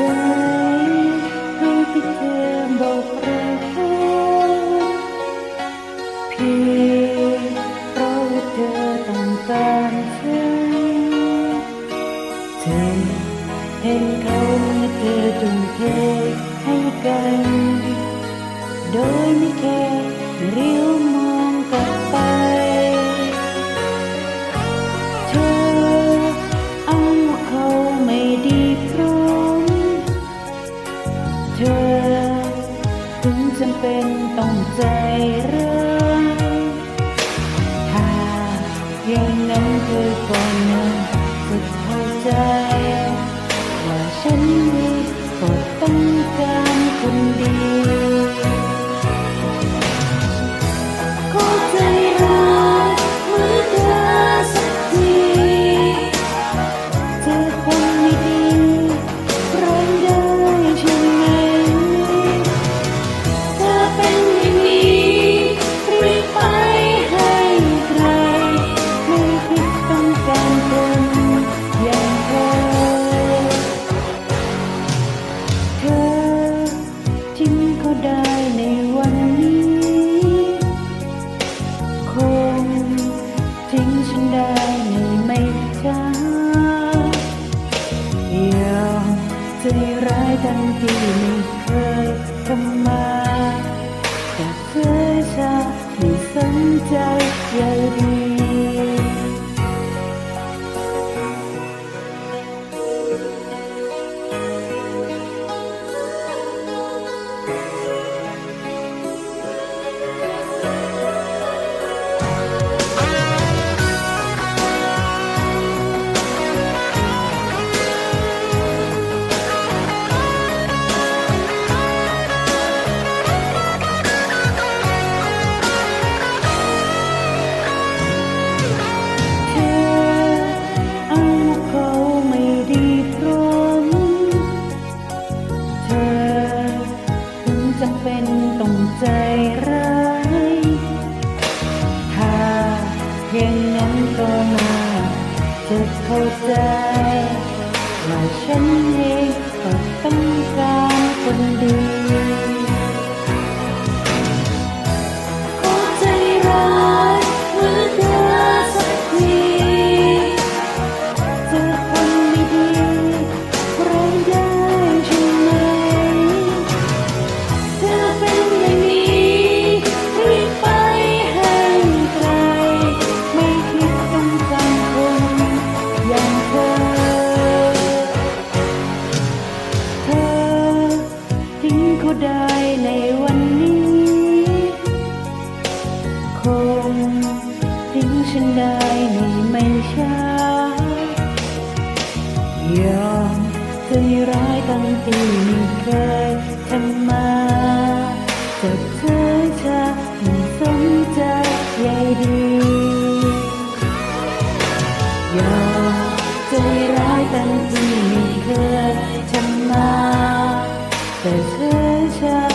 ใจให้ที่เธอบอกรัเพียงเราเธอต้การฉันเธอเห็นเขาเธอจงเทให้กัน โดยไม่แคร์ จำเป็นต้องใจร้ายถ้าอย่างนั้นเธอก็น่าจะเข้าใจ ว่าฉันนี้ก็ต้องการคนดี ได้ในวันนี้ คงทิ้งฉันได้ในไม่ช้ายอมใจร้ายทั้งที่ไม่เคยทำมา จะเฉันได้ในไม่ช้ายอมใจร้ายตั้งที่ไม่เคยทำมาแต่เธอจะไม่สนใจใยดียอมใจร้ายตั้งที่ไม่เคยทำมาแต่เธอ